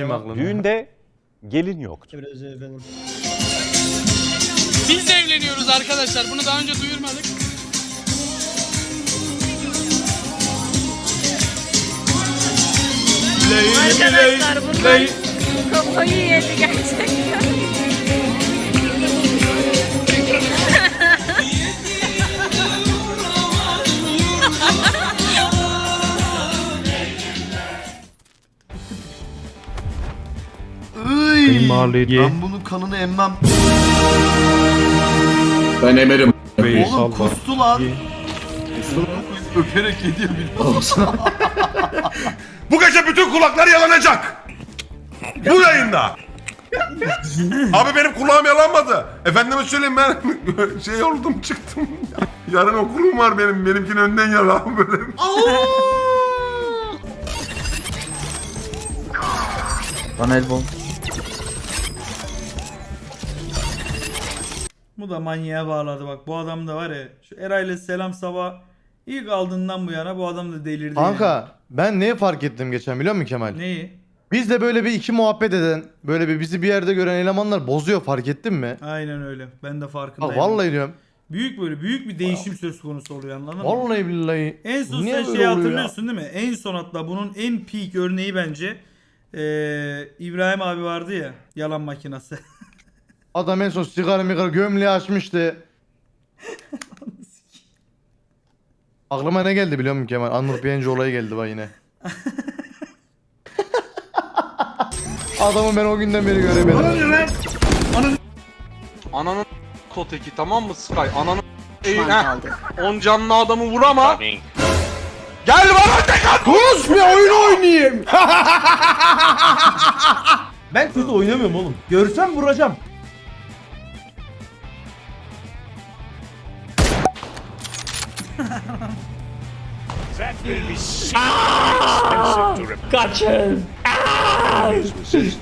gelmeyeyim aklına. Düğünde gelin yoktu. Biraz efendim. Biz de evleniyoruz arkadaşlar. Bunu daha önce duyurmadık. Arkadaşlar bunlar kafayı yedi gerçekten. Benim mahalleye Ben bunun kanını emmem. Ben emerim. Oğlum kustu lan. Öperek yediyor bir Bu gece bütün kulaklar yalanacak. Bu yayında. Abi benim kulağım yalanmadı. Efendime söyleyeyim ben şey oldum çıktım. Yarın okulum var benim. Benimkinin önden yalan böyle. Bana elbon. Bu da manyağa bağladı bak. Bu adam da var ya. Şu Eray'la selam sabah ilk aldığından bu yana bu adam da delirdi. Kanka ben neyi fark ettim geçen biliyor musun Kemal? yani. Neyi? Biz de böyle bir iki muhabbet eden, böyle bir bizi bir yerde gören elemanlar bozuyor fark ettin mi? Aynen öyle. Ben de Ha, farkındayım. vallahi diyorum. Büyük böyle büyük bir değişim söz konusu oluyor anladın mı? Vallahi billahi. En son Niye sen şeyi hatırlıyorsun değil mi? En son hatta bunun en peak örneği bence ee, İbrahim abi vardı ya yalan makinası. Adam en son sigara migara gömleği açmıştı. Aklıma ne geldi biliyor musun Kemal? Anur Piyancı olayı geldi bak yine. Adamı ben o günden beri göremedim. Ananın koteki tamam mı Sky? Ananın Eğil ha. On canlı adamı vur ama. Gel bana tek at. Sus bir oyun oynayayım. ben kötü oynamıyorum oğlum. Görsem vuracağım. Kaçın! Aa!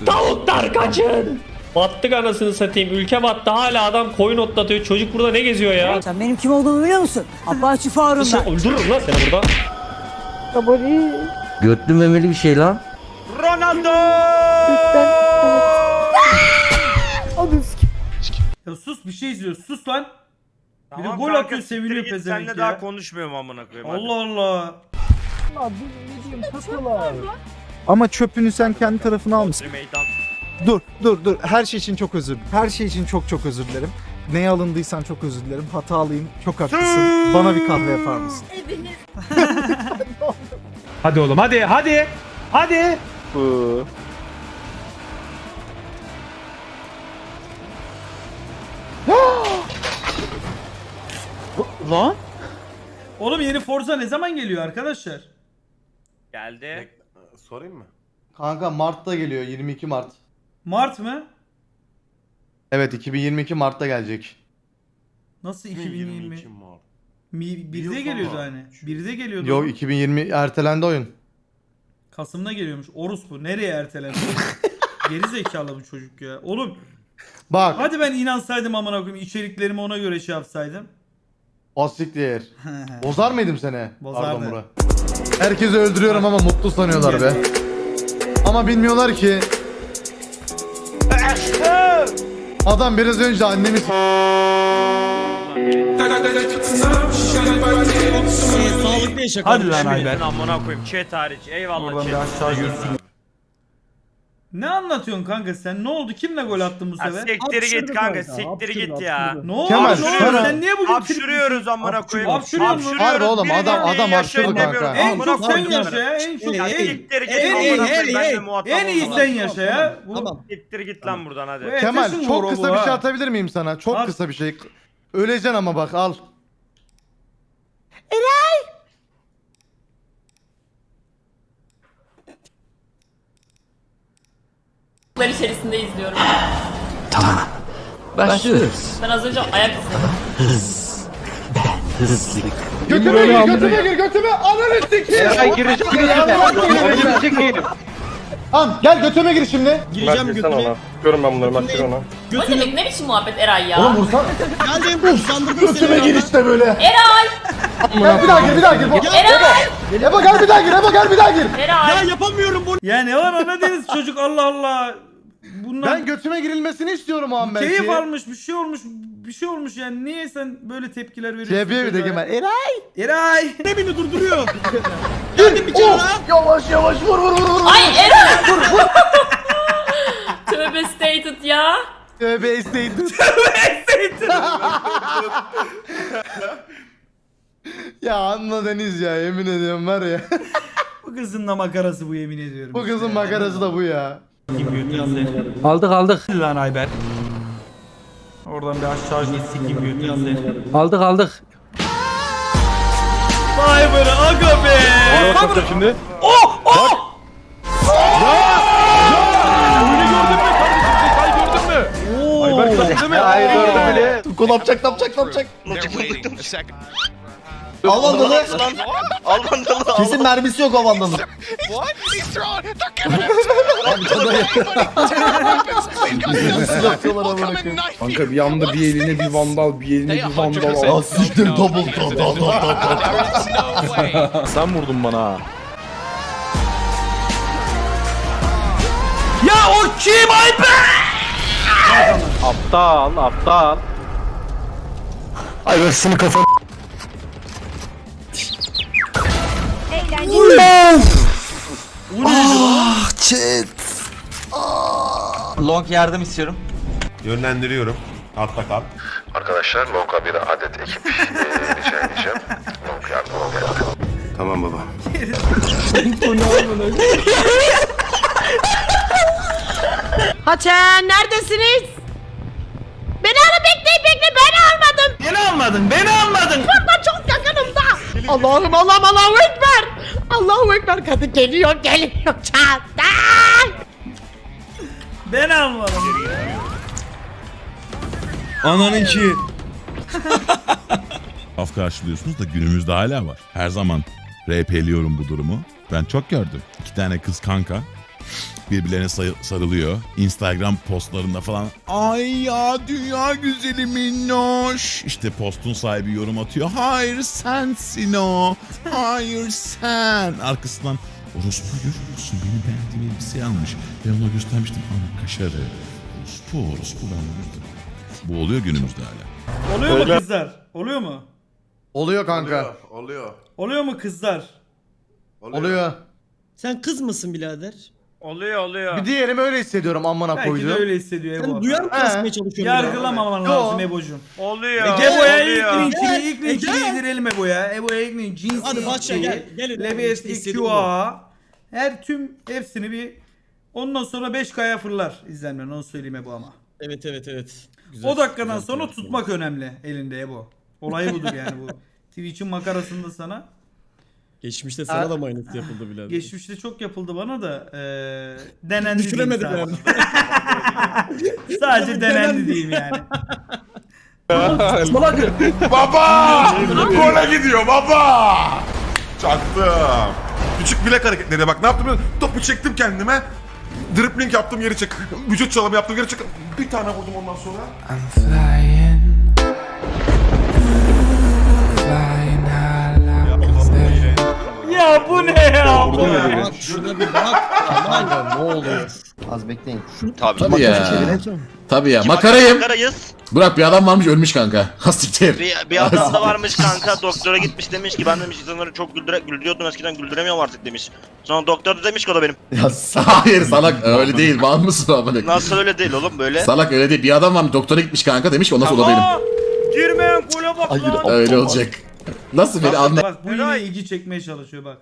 Tavuklar kaçın! Battık anasını satayım. Ülke battı. Hala adam koyun otlatıyor. Çocuk burada ne geziyor ya? Sen benim kim olduğumu biliyor musun? Apache Sen ben. öldürürüm lan seni burada. Götlü memeli bir şey lan. ya sus bir şey izliyor sus lan. Bir de gol atıyor seviniyor pezevenk ya. daha konuşmuyorum amına koyayım. Allah Allah. Ama çöpünü sen kendi tarafına almışsın. Meydan. Dur dur dur. Her şey için çok özür Her şey için çok çok özür dilerim. Neye alındıysan çok özür dilerim. Hatalıyım. Çok haklısın. Bana bir kahve yapar mısın? Hadi oğlum hadi hadi. Hadi. Lan? Oğlum yeni Forza ne zaman geliyor arkadaşlar? Geldi. Sorayım mı? Kanka Mart'ta geliyor 22 Mart. Mart mı? Evet 2022 Mart'ta gelecek. Nasıl 2020? 22 Mart. Mi, yıl birde sonra. geliyordu hani. Birde geliyordu. Yok 2020 ertelendi oyun. Kasım'da geliyormuş. Orus bu. Nereye ertelendi? Geri zekalı bu çocuk ya. Oğlum Bak hadi ben inansaydım amına koyayım içeriklerimi ona göre şey yapsaydım. Asiktir. Bozar mıydım seni? Bozardı. Burak. Herkesi öldürüyorum ama mutlu sanıyorlar be. Ama bilmiyorlar ki Adam biraz önce annemi s- Sağlıklı yaşa Hadi lan Ben amına koyayım. Chat hariç. Eyvallah chat. Ne anlatıyorsun kanka sen? Ne oldu? Kimle gol attın bu Ya sefer? Siktir git kanka. Siktir git ya. Ne oldu? Kemal, ne oldu? Sen niye bugün Hapşırıyoruz amına koyayım. Hapşırıyor mu? Harbi oğlum, Birinin adam- adam hapşırdı yaşayın kanka. demiyorum. En Amına çok sen koyayım yaşa ya. En çok Ya en siktir git. en iyi amına en koyayım, ben de iyi muhatap en iyi olmam. sen yaşa ya. Bu Siktir git lan buradan hadi. Kemal çok kısa bu bir ha. şey atabilir miyim sana? Çok At. kısa bir şey. Öleceksin ama bak al. İçerisinde izliyorum. Başlıyoruz. Ben az önce ayak izledim. Götüme gir, götüme gir, götüme. Ananı sikeyim. girecek girecek. Tamam gel götüme gir şimdi. Gireceğim götüne. Görün ben bunları Mert ona. O demek ne biçim muhabbet Eray ya? Oğlum vursan. Geldim. Usandırdım Götüme gir işte böyle. Eray! Gel bir daha gir bir daha gir. Eray! Ebo gel bir daha gir Ebo gel bir daha gir. Eray! Ya yapamıyorum bunu. Ya ne var ana deniz çocuk Allah Allah. Bunlar Ben götüme girilmesini istiyorum o an belki. keyif almış bir şey olmuş bir şey olmuş yani niye sen böyle tepkiler veriyorsun? Şey bir de çocuğa? Kemal. Eray. Eray. Ne beni durduruyor? Geldim bir kere. Yavaş yavaş vur vur vur vur. Ay Eray! Tövbe stated ya. Tövbe esteydin. ya anla Deniz ya yemin ediyorum var ya. Bu kızın da makarası bu yemin ediyorum. Bu kızın makarası da bu ya. Aldık aldık. Lan Ayber. Oradan bir aşağı git sikim götünüzü. Aldık aldık. Vay be aga be. şimdi. Hayır gördüm bile. Kul yapacak yapacak yapacak. Al vandalı. Al. Kesin mermisi yok o. Nasıl yapıyorlar amına koyayım? Kanka bir anda bir eline bir vandal bir eline bir vandal Ya siktir double double double Sen vurdun bana. Ya o kim Ayber? Aptal, aptal. Long yardım istiyorum. Yönlendiriyorum. Altta kal. Arkadaşlar Lonka bir adet ekip eee, rica edeceğim. Lonka yardım oldu. Tamam baba. Haçan neredesiniz? Beni ara bekleyin bekleyin beni almadım. Beni almadın beni almadın. Burada çok yakınımda. Allah'ım Allah'ım Ekber. Allahu Ekber kadın geliyor geliyor çağatay. Beni almadın. Ananınki. Af karşılıyorsunuz da günümüzde hala var. Her zaman RP'liyorum bu durumu. Ben çok gördüm. İki tane kız kanka birbirlerine sarılıyor. Instagram postlarında falan ay ya dünya güzeli minnoş. İşte postun sahibi yorum atıyor. Hayır sensin o. Hayır sen. Arkasından orospu görüyor musun? Benim beğendiğim elbiseyi almış. Ben ona göstermiştim. Ana kaşarı. Orospu orospu ben vurdum. Bu oluyor günümüzde hala. Oluyor mu kızlar? Oluyor mu? Oluyor kanka. Oluyor. Oluyor mu kızlar? Oluyor. Sen kız mısın birader? Oluyor oluyor. Bir diğerimi öyle hissediyorum amına Belki de koyduğum. öyle hissediyor Ebo. Sen duyar mı He. kasmaya çalışıyorsun? Yargılamaman Yo. lazım Ebo'cum. Oluyor. Ebo'ya ilk oluyor. linkini, ilk Gel, linkini gel. indirelim Ebo'ya. Ebo'ya ilk link cinsiyeti, Hadi başla, gel, gel. İşte LBSD, istediğim. QA. Her tüm hepsini bir Ondan sonra 5K'ya fırlar izlenmen onu söyleyeyim Ebo ama. Evet evet evet. Güzel, o dakikadan güzel sonra tarif tutmak önemli elinde Ebo. Olay budur yani bu. Twitch'in makarasında sana. Geçmişte sana da aynısı yapıldı birader? Geçmişte çok yapıldı bana da eee denendi diyeyim Düşüremedim sadece. yani. sadece denendi diyeyim yani. Baba! Gole gidiyor baba! Çaktım. Küçük bilek hareketleri bak ne yaptım biliyor musun? Topu çektim kendime. Dribbling yaptım geri çek. Vücut çalımı yaptım geri çek. Bir tane vurdum ondan sonra. ya şuna bir bak. Aman ya ne oluyor? Az bekleyin. Tabii ya. Tabii ya. Makarayım. Makarayız. Burak bir adam varmış ölmüş kanka. Hastiktir. Bir, bir adam da varmış kanka doktora gitmiş demiş ki ben demiş insanları çok güldüre, güldürüyordum eskiden güldüremiyorum artık demiş. Sonra doktor da demiş ki o da benim. Hayır salak öyle değil. Mal mısın amına? Nasıl öyle değil oğlum böyle. Salak öyle değil. Bir adam varmış doktora gitmiş kanka demiş ki ondan sonra o da benim. Girmeyen kule bak lan. Öyle olacak. Nasıl beni anla? Bak bu yine ilgi çekmeye çalışıyor bak.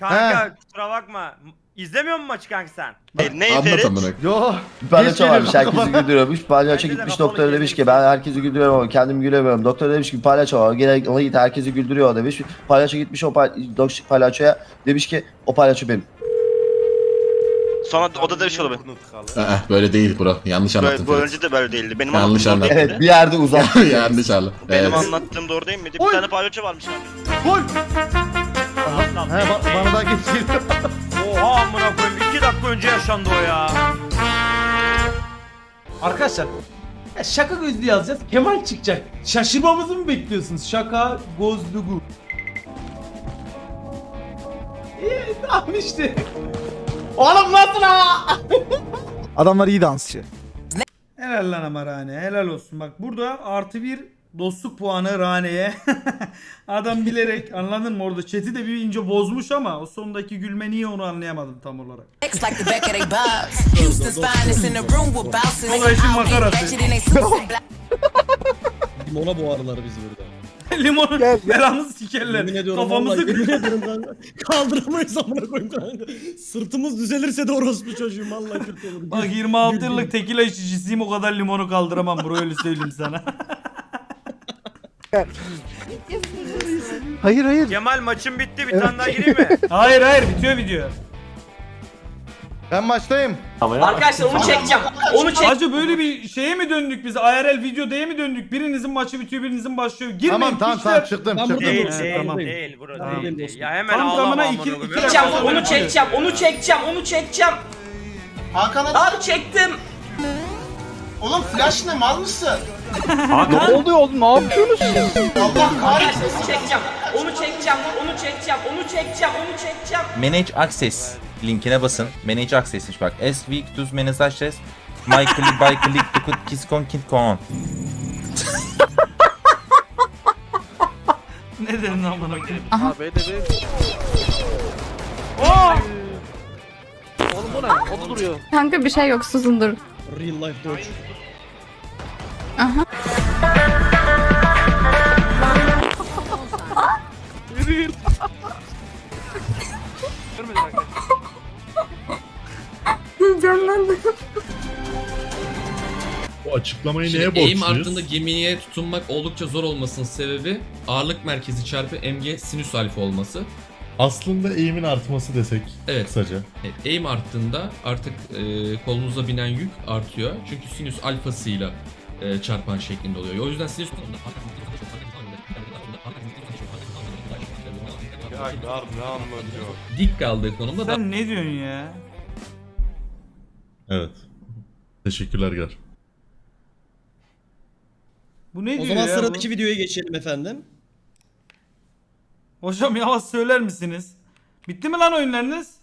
Kanka kusura bakma. İzlemiyor musun maçı kanka sen? E, ne Anlat amına. Yo. Palyaço varmış herkesi Kapat. güldürüyormuş. Palyaço Bence de gitmiş kapalı doktora demiş ki ben herkesi güldürüyorum ama kendimi gülemiyorum. Doktor demiş ki palyaço var. Gene ona git herkesi güldürüyor demiş. Palyaço gitmiş o pal dok- palyaçoya demiş ki o palyaço benim. Sonra o da demiş ki o da benim. Aa, böyle değil bro. Yanlış Böyle, anlattın. bu Ferit. önce de böyle değildi. Benim Yanlış anlattığım doğru değil Evet miydi? bir yerde uzak. Yanlış anlattın. Benim Evet. anlattığım doğru değil miydi? Bir Oy. tane palyaço varmış abi. Gol. He ba- bana daha geç geliyor. Oha amına koyayım 2 dakika önce yaşandı o ya. Arkadaşlar ya şaka gözlü yazacağız. Kemal çıkacak. Şaşırmamızı mı bekliyorsunuz? Şaka gözlüğü. İyi tamam işte. Oğlum nasıl ha? Adamlar iyi dansçı. Helal lan ama Rane helal olsun. Bak burada artı bir dostluk puanı Rane'ye. Adam bilerek anladın mı orada chat'i de bir ince bozmuş ama o sondaki gülme niye onu anlayamadım tam olarak. Da işin makarası. Limona boğarlar bizi burada. Limonu belamızı sikerler. Yemin ediyorum Kafamızı vallahi, yemin ediyorum kanka. Kaldıramayız amına koyayım kanka. Sırtımız düzelirse de orospu çocuğum vallahi kötü olur. Bak 26 yıllık tekila içicisiyim o kadar limonu kaldıramam bro öyle söyleyeyim sana. Hayır hayır. Kemal maçın bitti bir tane daha gireyim mi? hayır hayır bitiyor video. Ben maçtayım. Arkadaşlar onu çekeceğim. Onu çek. Acı böyle bir şeye mi döndük biz? IRL videoya mi döndük? Birinizin maçı bitiyor birinizin başlıyor. Girmeyin Tamam tamam tamam çıktım Ben çıktım. değil değil tamam. değil bro Tamam. değil, değil. Ya hemen Tam ağlama tamına amına iki- koyayım. iki dakika ağlama. Onu çekeceğim. Onu çekeceğim. Onu çekeceğim. Hakan'a Abi çektim. oğlum flash ne mal mısın? Ne oluyor oğlum ne yapıyorsunuz? Allah kahretsin. Onu çekeceğim. Onu çekeceğim. Onu çekeceğim. Onu çekeceğim. Onu çekeceğim. Manage Access linkine basın. Manage Access'miş bak. S week to manage access. My click by click to cut kiss con kit con. Ne dedin amına koyayım? Ha be de be. Oğlum bu ne? O da duruyor. Kanka bir şey yok susundur. Real life dodge. O açıklamayı Şimdi eğim arttığında gemiye tutunmak oldukça zor olmasının sebebi ağırlık merkezi çarpı mg sinüs alfa olması. Aslında eğimin artması desek Evet. kısaca. Evet, eğim arttığında artık e, kolunuza binen yük artıyor. Çünkü sinüs alfasıyla e, çarpan şeklinde oluyor. O yüzden sinüs Ya gar ne anlatıyor? dik kaldığı konumda da Sen ne diyorsun ya? Evet. Teşekkürler Gar. Bu ne O diyor zaman ya sıradaki bu? videoya geçelim efendim. Hocam yavaş söyler misiniz? Bitti mi lan oyunlarınız?